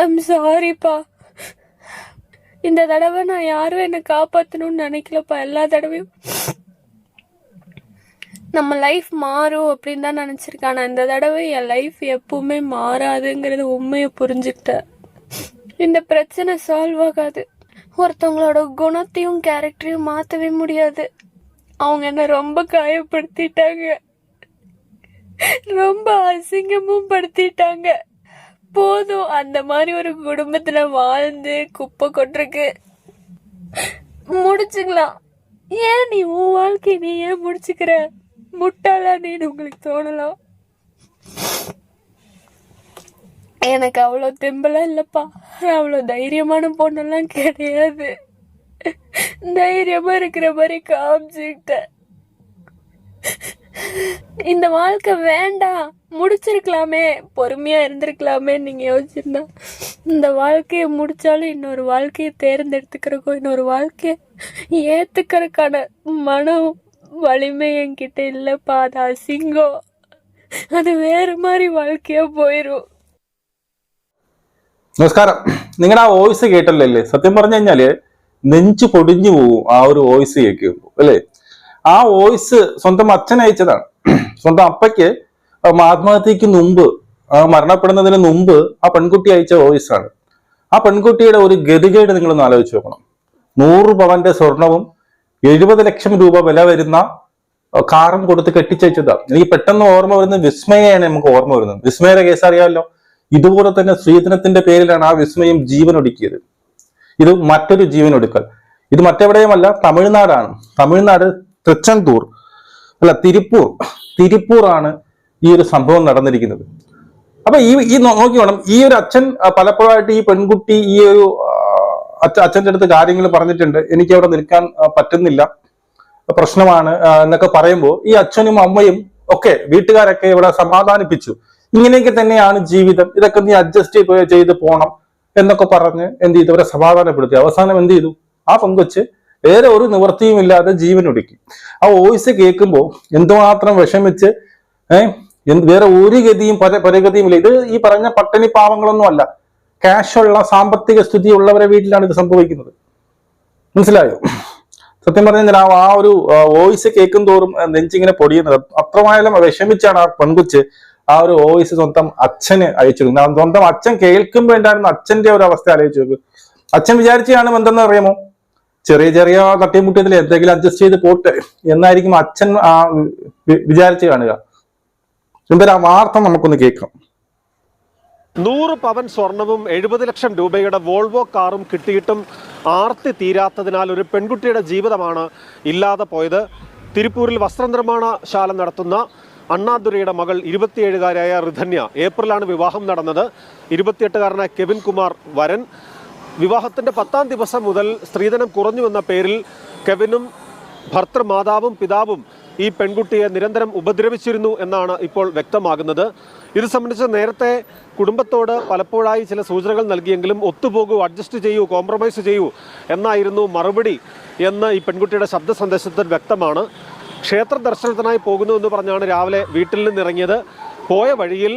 I'm சாரிப்பா இந்த தடவை நான் யாரும் என்னை காப்பாற்றணும்னு நினைக்கலப்பா. எல்லா தடவையும் நம்ம லைஃப் மாறும் அப்படின்னு தான் நினச்சிருக்கேன். ஆனால் இந்த தடவை என் லைஃப் எப்பவுமே மாறாதுங்கிறது உண்மையை புரிஞ்சுக்கிட்டேன். இந்த பிரச்சனை சால்வ் ஆகாது. ஒருத்தவங்களோட குணத்தையும் கேரக்டரையும் மாற்றவே முடியாது. அவங்க என்ன ரொம்ப காயப்படுத்திட்டாங்க. ரொம்ப அசிங்கமும் படுத்திட்டாங்க. போதும். அந்த மாதிரி ஒரு குடும்பத்துல வாழ்ந்து குப்பை கொட்டுருக்கு முடிச்சுக்கலாம். ஏன் நீ உன் வாழ்க்கை நீ ஏன் முடிச்சுக்கிற? முட்டாளா நீன்னு உங்களுக்கு தோணலாம் எனக்கு அவ்வளோ தெம்பலாம் இல்லைப்பா. அவ்வளோ தைரியமான பொண்ணெல்லாம் கிடையாது. தைரியமா இருக்கிற மாதிரி காமிச்சுக்கிட்டேன். இந்த வாழ்க்கை வேண்டாம். முடிச்சிருக்கலாமே பொறுமையா இருந்திருக்கலாமே நீங்க யோசிச்சிருந்தா இந்த வாழ்க்கையை முடிச்சாலும் இன்னொரு வாழ்க்கையை தேர்ந்தெடுத்துக்கிறக்கோ இன்னொரு வாழ்க்கையை ஏத்துக்கிறதுக்கான மனம் வலிமை என்கிட்ட இல்லப்பா அது அசிங்கம் அது வேற மாதிரி வாழ்க்கையா போயிரும் നമസ്കാരം നിങ്ങളുടെ ആ വോയിസ് കേട്ടല്ലോ അല്ലേ സത്യം പറഞ്ഞു കഴിഞ്ഞാല് നെഞ്ചു പൊടിഞ്ഞു പോകും ആ ഒരു വോയിസ് കേൾക്കുമ്പോൾ അല്ലേ ആ വോയിസ് സ്വന്തം അച്ഛൻ അയച്ചതാണ് സ്വന്തം അപ്പയ്ക്ക് ആത്മഹത്യക്ക് മുമ്പ് മരണപ്പെടുന്നതിന് മുമ്പ് ആ പെൺകുട്ടി അയച്ച വോയിസ് ആണ് ആ പെൺകുട്ടിയുടെ ഒരു ഗതികേട് നിങ്ങളൊന്ന് ആലോചിച്ച് നോക്കണം. നൂറ് പവന്റെ സ്വർണവും എഴുപത് ലക്ഷം രൂപ വില വരുന്ന കാറും കൊടുത്ത് കെട്ടിച്ചയച്ചതാണ് എനിക്ക് പെട്ടെന്ന് ഓർമ്മ വരുന്ന വിസ്മയാണ് നമുക്ക് ഓർമ്മ വരുന്നത്. വിസ്മയുടെ കേസ് അറിയാമല്ലോ? ഇതുപോലെ തന്നെ സ്ത്രീധനത്തിന്റെ പേരിലാണ് ആ വിസ്മയം ജീവൻ ഒടുക്കിയത് ഇത് മറ്റൊരു ജീവൻ ഒടുക്കൽ ഇത് മറ്റെവിടെയുമല്ല തമിഴ്നാടാണ്. തമിഴ്നാട് തൃച്ചന്തൂർ അല്ല തിരുപ്പൂർ ആണ് ഈ ഒരു സംഭവം നടന്നിരിക്കുന്നത്. അപ്പൊ ഈ ഈ നോ- നോക്കി വേണം. ഈ ഒരു അച്ഛൻ പലപ്പോഴായിട്ട് ഈ പെൺകുട്ടി ഈ ഒരു അച്ഛന്റെ അടുത്ത് കാര്യങ്ങൾ പറഞ്ഞിട്ടുണ്ട്. എനിക്ക് അവിടെ നിൽക്കാൻ പറ്റുന്നില്ല. പ്രശ്നമാണ് എന്നൊക്കെ പറയുമ്പോൾ ഈ അച്ഛനും അമ്മയും ഒക്കെ വീട്ടുകാരൊക്കെ ഇവിടെ സമാധാനിപ്പിച്ചു. ഇങ്ങനെയൊക്കെ തന്നെയാണ് ജീവിതം. ഇതൊക്കെ നീ അഡ്ജസ്റ്റ് ചെയ്ത് പോണം എന്നൊക്കെ പറഞ്ഞ് എന്ത് ചെയ്തു? അവരെ സമാധാനപ്പെടുത്തി. അവസാനം എന്ത് ചെയ്തു? ആ പങ്കുവച്ച് വേറെ ഒരു നിവൃത്തിയും ഇല്ലാതെ ജീവൻ ഒടുക്കി ആ വോയിസ് കേൾക്കുമ്പോൾ എന്തുമാത്രം വിഷമിച്ച് ഏഹ് വേറെ ഒരു ഗതിയും പര പരഗതിയും ഇല്ല ഇത് ഈ പറഞ്ഞ പട്ടിണി പാവങ്ങളൊന്നും അല്ല. ക്യാഷുള്ള സാമ്പത്തിക സ്ഥിതി ഉള്ളവരെ വീട്ടിലാണ് ഇത് സംഭവിക്കുന്നത്. മനസ്സിലായോ? സത്യം പറഞ്ഞു ആ ആ ഒരു വോയിസ് കേൾക്കും തോറും നെഞ്ചിങ്ങനെ പൊടിയുന്നത്. അത്രമായാലും വിഷമിച്ചാണ് ആ പെൺകുച്ച് ആ ഒരു വോയിസ് സ്വന്തം അച്ഛന് അയച്ചിരുന്നത് സ്വന്തം അച്ഛൻ കേൾക്കുമ്പോൾ ഉണ്ടായിരുന്ന അച്ഛന്റെ ഒരു അവസ്ഥ ആലോചിച്ച് അച്ഛൻ വിചാരിച്ചാണ് എന്തെന്ന് അറിയാമോ? ചെറിയ ചെറിയ തട്ടിമുട്ടിയതിൽ എന്തെങ്കിലും അഡ്ജസ്റ്റ് ചെയ്ത് പോട്ടെ. എന്നായിരിക്കും അച്ഛൻ വിചാരിച്ച് കാണുക. എന്തൊരു ആ വാർത്ത നമുക്കൊന്ന് കേൾക്കാം. നൂറ് പവൻ സ്വർണവും എഴുപത് ലക്ഷം രൂപയുടെ വോൾവോ കാറും കിട്ടിയിട്ടും ആർത്തി തീരാത്തതിനാൽ ഒരു പെൺകുട്ടിയുടെ ജീവിതമാണ് ഇല്ലാതെ പോയത്. തിരുപ്പൂരിൽ വസ്ത്രനിർമ്മാണ ശാല നടത്തുന്ന അണ്ണാദുരയുടെ മകൾ ഇരുപത്തിയേഴുകാരിയായ ഋധന്യ ഏപ്രിലാണ് വിവാഹം നടന്നത്. ഇരുപത്തിയെട്ടുകാരനായ കെവിൻ കുമാർ വരൻ. വിവാഹത്തിന്റെ പത്താം ദിവസം മുതൽ സ്ത്രീധനം കുറഞ്ഞുവെന്ന പേരിൽ കെവിനും ഭർത്തൃമാതാവും പിതാവും ഈ പെൺകുട്ടിയെ നിരന്തരം ഉപദ്രവിച്ചിരുന്നു എന്നാണ് ഇപ്പോൾ വ്യക്തമാകുന്നത്. ഇത് സംബന്ധിച്ച് നേരത്തെ കുടുംബത്തോട് പലപ്പോഴായി ചില സൂചനകൾ നൽകിയെങ്കിലും ഒത്തുപോകൂ അഡ്ജസ്റ്റ് ചെയ്യൂ കോംപ്രമൈസ് ചെയ്യൂ എന്നായിരുന്നു മറുപടി എന്ന് ഈ പെൺകുട്ടിയുടെ ശബ്ദ സന്ദേശത്തിൽ വ്യക്തമാണ്. ക്ഷേത്ര ദർശനത്തിനായി പോകുന്നു എന്ന് പറഞ്ഞാണ് രാവിലെ വീട്ടിൽ നിന്നിറങ്ങിയത് പോയ വഴിയിൽ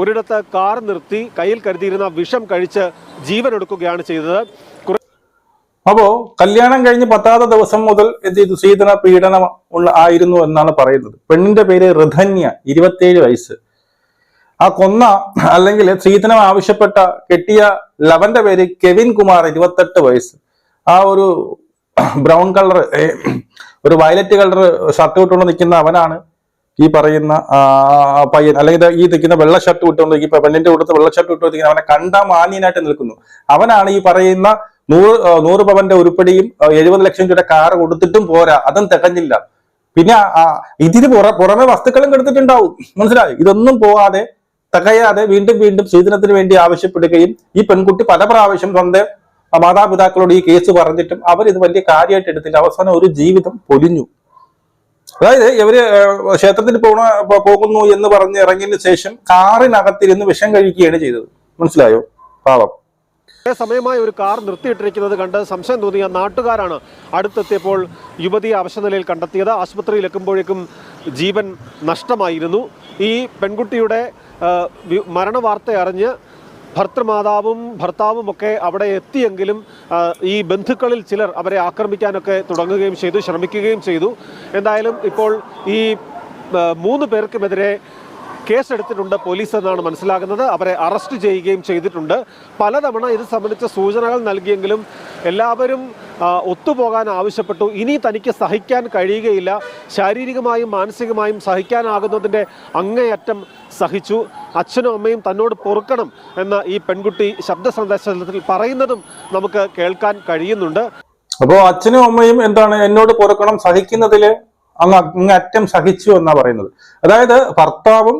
ഒരിടത്ത് കാർ നിർത്തി കയ്യിൽ കരുതിയിരുന്ന വിഷം കഴിച്ച് ജീവനൊടുക്കുകയാണ് ചെയ്തത്. അപ്പോ കല്യാണം കഴിഞ്ഞ് പത്താമത്തെ ദിവസം മുതൽ എന്ത് ചെയ്തു? സീതന പീഡനം ഉള്ള ആയിരുന്നു എന്നാണ് പറയുന്നത്. പെണ്ണിന്റെ പേര് ഋധന്യ ഇരുപത്തിയേഴ് വയസ്സ്. ആ കൊന്ന അല്ലെങ്കിൽ സ്ത്രീധനം ആവശ്യപ്പെട്ട കെട്ടിയ ലവന്റെ പേര് കെവിൻ കുമാർ ഇരുപത്തെട്ട് വയസ്സ്. ആ ഒരു ബ്രൗൺ കളർ ഒരു വയലറ്റ് കളർ ഷർട്ട് ഇട്ടുകൊണ്ട് നിൽക്കുന്ന അവനാണ് ഈ പറയുന്ന പയ്യൻ. അല്ലെങ്കിൽ ഈ നിൽക്കുന്ന വെള്ള ഷർട്ട് ഇട്ടുകൊണ്ട് ഈ പെണ്ണിന്റെ കൂട്ടത്ത് വെള്ള ഷർട്ട് ഇട്ടുകൊണ്ട് അവനെ കണ്ട മാന്യനായിട്ട് നിൽക്കുന്നു. അവനാണ് ഈ പറയുന്ന നൂറ് നൂറ് പവന്റെ ഉരുപ്പടിയും എഴുപത് ലക്ഷം രൂപയുടെ കാറ് കൊടുത്തിട്ടും പോരാ. അതും തികഞ്ഞില്ല. പിന്നെ ഇതിന് പുറ പുറമെ വസ്തുക്കളും കെടുത്തിട്ടുണ്ടാവും. മനസ്സിലായി? ഇതൊന്നും പോവാതെ തികയാതെ വീണ്ടും വീണ്ടും സ്ത്രീധനത്തിന് വേണ്ടി ആവശ്യപ്പെടുകയും ഈ പെൺകുട്ടി പല പ്രാവശ്യം സ്വന്തം മാതാപിതാക്കളോട് ഈ കേസ് പറഞ്ഞിട്ടും അവർ ഇത് വലിയ കാര്യമായിട്ട് എടുത്തില്ല. അവസാനം ഒരു ജീവിതം പൊലിഞ്ഞു. അതായത് ഇവർ ക്ഷേത്രത്തിൽ പോണ പോകുന്നു എന്ന് പറഞ്ഞ് ഇറങ്ങിയതിന് ശേഷം കാറിനകത്തിരുന്ന് വിഷം കഴിക്കുകയാണ് ചെയ്തത്. മനസ്സിലായോ? പാവം. സമയമായി ഒരു കാർ നിർത്തിയിട്ടിരിക്കുന്നത് കണ്ട് സംശയം തോന്നിയ നാട്ടുകാരാണ് അടുത്തെത്തിയപ്പോൾ യുവതിയെ അവശനിലയിൽ കണ്ടെത്തിയത്. ആശുപത്രിയിൽ എത്തുമ്പോഴേക്കും ജീവൻ നഷ്ടമായിരുന്നു. ഈ പെൺകുട്ടിയുടെ മരണവാർത്ത അറിഞ്ഞ് ഭർത്തൃമാതാവും ഭർത്താവും ഒക്കെ അവിടെ എത്തിയെങ്കിലും ഈ ബന്ധുക്കളിൽ ചിലർ അവരെ ആക്രമിക്കാനൊക്കെ തുടങ്ങുകയും ചെയ്തു ശ്രമിക്കുകയും ചെയ്തു. എന്തായാലും ഇപ്പോൾ ഈ മൂന്ന് പേർക്കുമെതിരെ കേസെടുത്തിട്ടുണ്ട് പോലീസ് എന്നാണ് മനസ്സിലാകുന്നത്. അവരെ അറസ്റ്റ് ചെയ്യുകയും ചെയ്തിട്ടുണ്ട്. പലതവണ ഇത് സംബന്ധിച്ച സൂചനകൾ നൽകിയെങ്കിലും എല്ലാവരും ഒത്തുപോകാൻ ആവശ്യപ്പെട്ടു. ഇനി തനിക്ക് സഹിക്കാൻ കഴിയുകയില്ല. ശാരീരികമായും മാനസികമായും സഹിക്കാനാകുന്നതിന്റെ അങ്ങേയറ്റം സഹിച്ചു. അച്ഛനും അമ്മയും തന്നോട് പൊറുക്കണം എന്ന ഈ പെൺകുട്ടി ശബ്ദ സന്ദേശത്തിൽ പറയുന്നതും നമുക്ക് കേൾക്കാൻ കഴിയുന്നുണ്ട്. അപ്പോൾ അച്ഛനും അമ്മയും എന്താണ് എന്നോട് പൊറുക്കണം സഹിക്കുന്നതിൽ അങ്ങ് അങ്ങ് അറ്റം സഹിച്ചു എന്നാ പറയുന്നത്. അതായത് ഭർത്താവും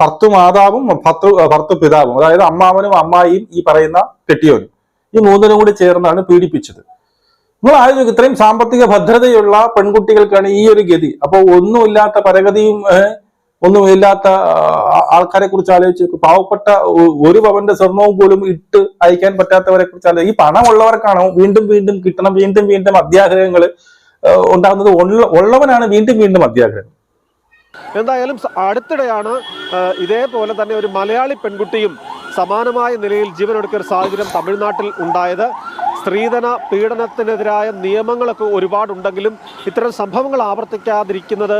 ഭർത്തു മാതാവും ഭർത്തു ഭർത്തു പിതാവും അതായത് അമ്മാവനും അമ്മായിയും ഈ പറയുന്ന കെട്ടിയവനും ഈ മൂന്നിനും കൂടി ചേർന്നാണ് പീഡിപ്പിച്ചത്. നിങ്ങൾ ആലോചിക്കും ഇത്രയും സാമ്പത്തിക ഭദ്രതയുള്ള പെൺകുട്ടികൾക്കാണ് ഈ ഒരു ഗതി. അപ്പോൾ ഒന്നുമില്ലാത്ത പരഗതിയും ഒന്നുമില്ലാത്ത ആൾക്കാരെ കുറിച്ച് ആലോചിച്ച് പാവപ്പെട്ട ഒരു പവന്റെ സ്വർണവും പോലും ഇട്ട് അയക്കാൻ പറ്റാത്തവരെ കുറിച്ച് ഈ പണമുള്ളവർക്കാണോ വീണ്ടും വീണ്ടും കിട്ടണം വീണ്ടും വീണ്ടും അത്യാഗ്രഹങ്ങൾ ഉണ്ടാകുന്നത് ഉള്ളവനാണ് വീണ്ടും വീണ്ടും അത്യാഗ്രഹം. എന്തായാലും അടുത്തിടെയാണ് ഇതേപോലെ തന്നെ ഒരു മലയാളി പെൺകുട്ടിയും സമാനമായ നിലയിൽ ജീവനൊടുക്കിയ ഒരു സാഹചര്യം തമിഴ്നാട്ടിൽ ഉണ്ടായത്. സ്ത്രീധന പീഡനത്തിനെതിരായ നിയമങ്ങളൊക്കെ ഒരുപാടുണ്ടെങ്കിലും ഇത്തരം സംഭവങ്ങൾ ആവർത്തിക്കാതിരിക്കുന്നത്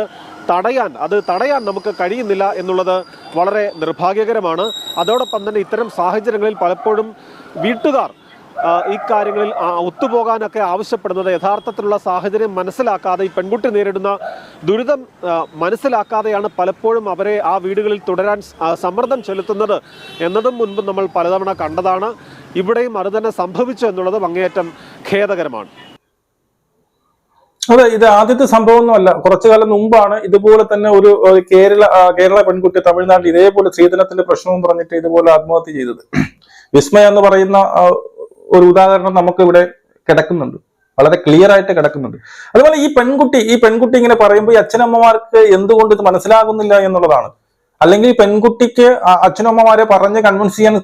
തടയാൻ അത് തടയാൻ നമുക്ക് കഴിയുന്നില്ല എന്നുള്ളത് വളരെ നിർഭാഗ്യകരമാണ്. അതോടൊപ്പം തന്നെ ഇത്തരം സാഹചര്യങ്ങളിൽ പലപ്പോഴും വീട്ടുകാർ ഇക്കാര്യങ്ങളിൽ ഒത്തുപോകാനൊക്കെ ആവശ്യപ്പെടുന്നത് യഥാർത്ഥത്തിലുള്ള സാഹചര്യം മനസ്സിലാക്കാതെ ഈ പെൺകുട്ടി നേരിടുന്ന ദുരിതം മനസ്സിലാക്കാതെയാണ് പലപ്പോഴും അവരെ ആ വീടുകളിൽ തുടരാൻ സമ്മർദ്ദം ചെലുത്തുന്നത് എന്നതും മുൻപ് നമ്മൾ പലതവണ കണ്ടതാണ്. ഇവിടെയും അത് തന്നെ സംഭവിച്ചു എന്നുള്ളത് അങ്ങേയറ്റം ഖേദകരമാണ്. അതെ ഇത് ആദ്യത്തെ സംഭവമൊന്നുമല്ല. കുറച്ചു കാലം മുമ്പാണ് ഇതുപോലെ തന്നെ ഒരു കേരള കേരള പെൺകുട്ടി തമിഴ്നാട്ടിൽ ഇതേപോലെ സ്ത്രീധനത്തിന്റെ പ്രശ്നവും പറഞ്ഞിട്ട് ഇതുപോലെ ആത്മഹത്യ ചെയ്തത്. വിസ്മയ എന്ന് പറയുന്ന ഒരു ഉദാഹരണം നമുക്ക് ഇവിടെ കിടക്കുന്നുണ്ട്. വളരെ ക്ലിയർ ആയിട്ട് കിടക്കുന്നുണ്ട്. അതുപോലെ ഈ പെൺകുട്ടി ഈ പെൺകുട്ടി ഇങ്ങനെ പറയുമ്പോൾ ഈ അച്ഛനമ്മമാർക്ക് എന്തുകൊണ്ട് ഇത് മനസ്സിലാകുന്നില്ല എന്നുള്ളതാണ്. അല്ലെങ്കിൽ പെൺകുട്ടിക്ക് അച്ഛനമ്മമാരെ പറഞ്ഞ് കൺവിൻസ് ചെയ്യാൻ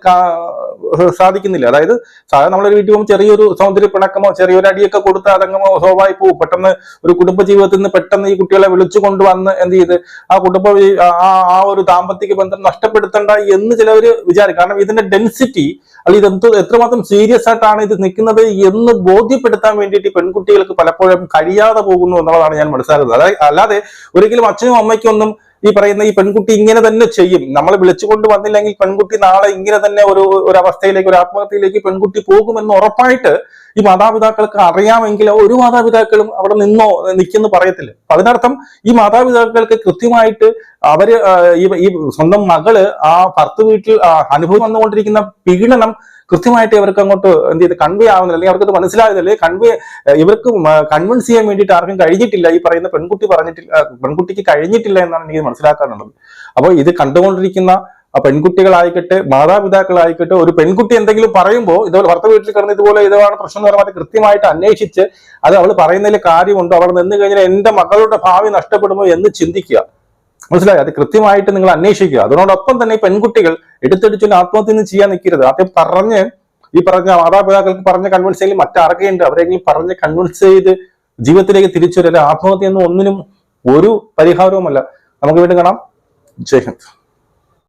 സാധിക്കുന്നില്ല. അതായത് സാധാരണ നമ്മളൊരു വീട്ടിൽ പോകുമ്പോൾ ചെറിയൊരു സൗന്ദര്യ പിണക്കമോ ചെറിയൊരു അടിയൊക്കെ കൊടുത്ത് അതങ്ങമോ സ്വാഭാവി പോകും. പെട്ടെന്ന് ഒരു കുടുംബ ജീവിതത്തിൽ നിന്ന് പെട്ടെന്ന് ഈ കുട്ടികളെ വിളിച്ചു കൊണ്ടുവന്ന് എന്ത് ചെയ്ത് ആ കുടുംബ ആ ഒരു ദാമ്പത്യ ബന്ധം നഷ്ടപ്പെടുത്തണ്ട എന്ന് ചിലവർ വിചാരിക്കും. കാരണം ഇതിന്റെ ഡെൻസിറ്റി അല്ലെങ്കിൽ ഇത് എന്ത് എത്രമാത്രം സീരിയസ് ആയിട്ടാണ് ഇത് നിൽക്കുന്നത് എന്ന് ബോധ്യപ്പെടുത്താൻ വേണ്ടിയിട്ട് പെൺകുട്ടികൾക്ക് പലപ്പോഴും കഴിയാതെ പോകുന്നു എന്നുള്ളതാണ് ഞാൻ മനസ്സിലാക്കുന്നത്. അതായത് അല്ലാതെ ഒരിക്കലും അച്ഛനും അമ്മയ്ക്കും ഒന്നും ഈ പറയുന്ന ഈ പെൺകുട്ടി ഇങ്ങനെ തന്നെ ചെയ്യും. നമ്മൾ വിളിച്ചുകൊണ്ട് വന്നില്ലെങ്കിൽ പെൺകുട്ടി നാളെ ഇങ്ങനെ തന്നെ ഒരു ഒരു അവസ്ഥയിലേക്ക് ഒരു ആത്മഹത്യയിലേക്ക് പെൺകുട്ടി പോകുമെന്ന് ഉറപ്പായിട്ട് ഈ മാതാപിതാക്കൾക്ക് അറിയാമെങ്കിൽ ഒരു മാതാപിതാക്കളും അവിടെ നിന്നോ നിൽക്കുന്നു പറയത്തില്ല. അതിനർത്ഥം ഈ മാതാപിതാക്കൾക്ക് കൃത്യമായിട്ട് അവർ ഈ സ്വന്തം മകൾ ആ ഭർത്ത് വീട്ടിൽ അനുഭവം വന്നുകൊണ്ടിരിക്കുന്ന പീഡനം കൃത്യമായിട്ട് ഇവർക്ക് അങ്ങോട്ട് എന്ത് ചെയ്ത് കൺവേ ആവുന്നില്ല. അല്ലെങ്കിൽ അവർക്കത് മനസ്സിലാകുന്നില്ല കൺവേ ഇവർക്ക് കൺവിൻസ് ചെയ്യാൻ വേണ്ടിയിട്ട് ആർക്കും കഴിഞ്ഞിട്ടില്ല. ഈ പറയുന്ന പെൺകുട്ടി പറഞ്ഞിട്ടില്ല പെൺകുട്ടിക്ക് കഴിഞ്ഞിട്ടില്ല എന്നാണ് എനിക്ക് മനസ്സിലാക്കാനുള്ളത്. അപ്പോൾ ഇത് കണ്ടുകൊണ്ടിരിക്കുന്ന പെൺകുട്ടികളായിക്കട്ടെ മാതാപിതാക്കളായിക്കട്ടെ ഒരു പെൺകുട്ടി എന്തെങ്കിലും പറയുമ്പോൾ ഇതുപോലെ ഭർത്ത വീട്ടിൽ കിടന്ന് ഇതുപോലെ ഇതാണ് പ്രശ്നം എന്ന് പറഞ്ഞാൽ കൃത്യമായിട്ട് അന്വേഷിച്ച് അത് അവൾ പറയുന്നതിൽ കാര്യമുണ്ടോ? അവൾ നിന്ന് കഴിഞ്ഞാൽ എന്റെ മകളുടെ ഭാവി നഷ്ടപ്പെടുമോ എന്ന് ചിന്തിക്കുക. മനസ്സിലായി? അത് കൃത്യമായിട്ട് നിങ്ങൾ അന്വേഷിക്കുക. അതിനോടൊപ്പം തന്നെ ഈ പെൺകുട്ടികൾ എടുത്തടിച്ചുകൊണ്ട് ആത്മഹത്യ ഒന്നും ചെയ്യാൻ നിൽക്കരുത്. ആദ്യം പറഞ്ഞ് ഈ പറഞ്ഞ മാതാപിതാക്കൾക്ക് പറഞ്ഞ കൺവിൻസ് ചെയ്യൽ മറ്റാർക്കെയുണ്ട്? അവരെങ്കിലും പറഞ്ഞ് കൺവിൻസ് ചെയ്ത് ജീവിതത്തിലേക്ക് തിരിച്ചു വരില്ല ആത്മഹത്യ ഒന്നും ഒന്നിനും ഒരു പരിഹാരവുമല്ല. നമുക്ക് വീണ്ടും കാണാം. ജയ്